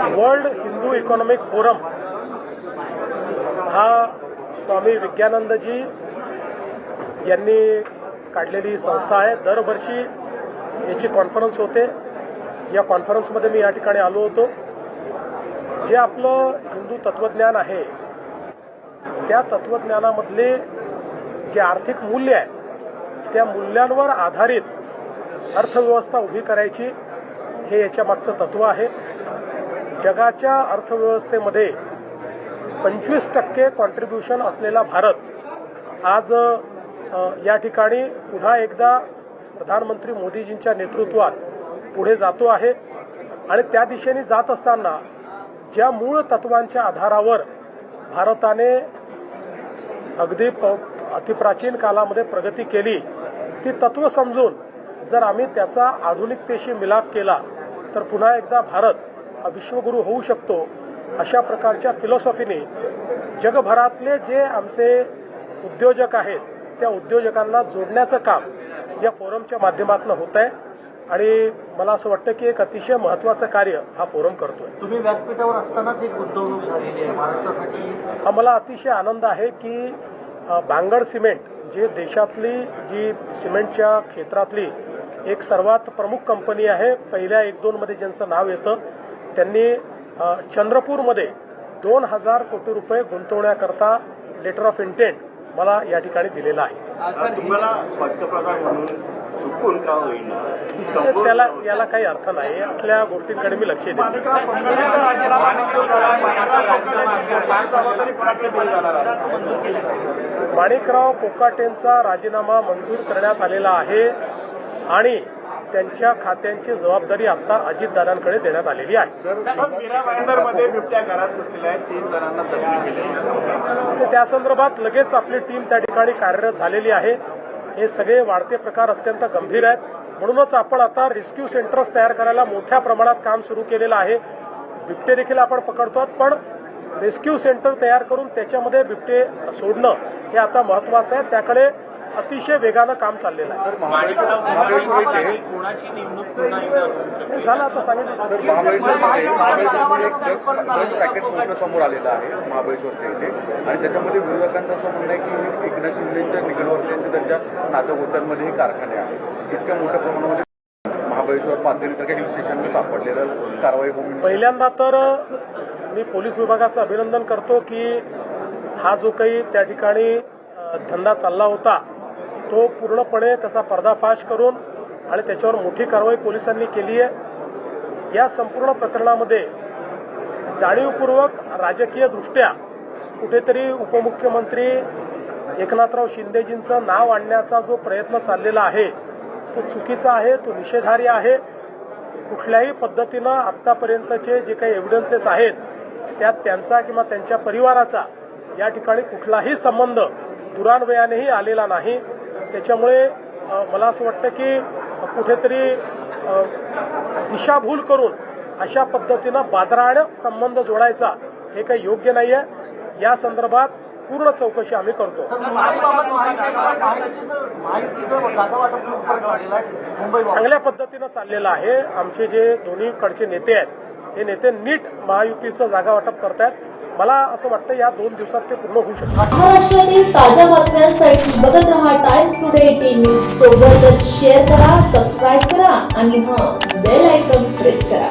World Hindu economic forum हा स्वामी विज्ञानंदजी यांनी काढलेली संस्था आहे. दरवर्षी याची कॉन्फरन्स होते. या कॉन्फरन्समध्ये मी या ठिकाणी आलो होतो. जे आपलं हिंदू तत्वज्ञान आहे त्या तत्वज्ञानामधले जे आर्थिक मूल्य आहे त्या मूल्यांवर आधारित अर्थव्यवस्था उभी करायची हे याच्या मागचं तत्व आहे. जगाच्या अर्थव्यवस्थेमध्ये पंचवीस टक्के कॉन्ट्रीब्युशन असलेला भारत आज या ठिकाणी पुन्हा एकदा प्रधानमंत्री मोदीजींच्या नेतृत्वात पुढे जातो आहे. आणि त्या दिशेने जात असताना ज्या मूळ तत्वांच्या आधारावर भारताने अगदी प अतिप्राचीन कालामध्ये प्रगती केली ती तत्व समजून जर आम्ही त्याचा आधुनिकतेशी मिलाप केला तर पुन्हा एकदा भारत विश्वगुरू होऊ शकतो अशा प्रकारच्या फिलॉसॉफीने जगभरातले जे आमचे उद्योजक आहेत त्या उद्योजकांना जोडण्याचं काम या फोरमच्या माध्यमातून होत आहे. आणि मला असं वाटतं की एक अतिशय महत्त्वाचं कार्य हा फोरम करतोय. तुम्ही व्यासपीठावर असतानाच एक गुंतवणूक झालेली आहे. महाराष्ट्रासाठी हा मला अतिशय आनंद आहे की अ, बांगड सिमेंट जे देशातली जी सिमेंटच्या क्षेत्रातली एक सर्वात प्रमुख कंपनी आहे पहिल्या एक दोनमध्ये ज्यांचं नाव येतं त्यांनी चंद्रपूरमध्ये दोन हजार कोटी रुपये गुंतवण्याकरता लेटर ऑफ इंटेंट मला या ठिकाणी दिलेला आहे. तुम्हाला पंतप्रधान म्हणून चुकून का होईना? तर त्याला याला काही अर्थ नाही. असल्या गोष्टींकडे मी लक्ष देतो माणिकराव कोकाटेंचा राजीनामा मंजूर करण्यात आलेला आहे आणि त्यांच्या खात्यांची जबाबदारी आता अजितदादांकडे देण्यात आलेली आहे. मीरा भाईंदरमध्ये बिबट्या घरात बसलेल्या आहेत. तीन जणांना जखमी केले. तर त्या संदर्भात लगेच आपली टीम त्या ठिकाणी कार्यरत झालेली आहे. हे सगळे वाढते प्रकार अत्यंत गंभीर आहेत. म्हणूनच आपण आता रेस्क्यू सेंटर्स तयार करायला मोठ्या प्रमाणात काम सुरू केलेलं आहे. बिबटे देखील आपण पकडतो पण रेस्क्यू सेंटर तयार करून त्याच्यामध्ये बिबटे सोडणं हे आता महत्वाचं आहे. त्याकडे अतिशय वेगानं काम चाललेलं आहे. कोणाची नेमणूक हे झालं आता सांगितलं. पॅकेट समोर आलेलं आहे महाबळेश्वरच्या इथे. आणि त्याच्यामध्ये विरोधकांचं असं म्हणणं आहे की एकनाथ शिंदेच्या निकटवर्ती आणि त्यांच्या नातेगोत्यांमध्ये हे कारखाने आहेत. इतक्या मोठ्या प्रमाणामध्ये महाबळेश्वर पातळीसारख्या हिल सापडलेलं कारवाई होऊन पहिल्यांदा तर मी पोलीस विभागाचं अभिनंदन करतो की हा जो काही त्या ठिकाणी धंदा चालला होता तो पूर्णपणे त्याचा पर्दाफाश करून आणि त्याच्यावर मोठी कारवाई पोलिसांनी केली आहे. या संपूर्ण प्रकरणामध्ये जाणीवपूर्वक राजकीयदृष्ट्या कुठेतरी उपमुख्यमंत्री एकनाथराव शिंदेजींचं नाव आणण्याचा जो प्रयत्न चाललेला आहे तो चुकीचा आहे तो निषेधार्य आहे. कुठल्याही पद्धतीनं आत्तापर्यंतचे जे काही एव्हिडन्सेस आहेत त्यात त्यांचा किंवा त्यांच्या परिवाराचा या ठिकाणी कुठलाही संबंध दुरान्वयानेही आलेला नाही. त्याच्यामुळे मला असं वाटतं की कुठेतरी दिशाभूल करून अशा पद्धतीनं बादराड संबंध जोडायचा हे काही योग्य नाही आहे या संदर्भात पूर्ण चौकशी आम्ही करतो. चांगल्या पद्धतीनं चाललेलं आहे. आमचे जे दोन्हीकडचे नेते आहेत हे नेते नीट महायुतीचं जागा वाटप करतायत. मला असं वाटतं या दोन दिवसात ते पूर्ण होऊ शकतं. महाराष्ट्रातील ताज्या बातम्यांसाठी बघत रहा टाइम्स टुडे टीव्ही सोबतच शेअर करा सबस्क्राईब करा आणि हा बेल आयकॉन प्रेस करा.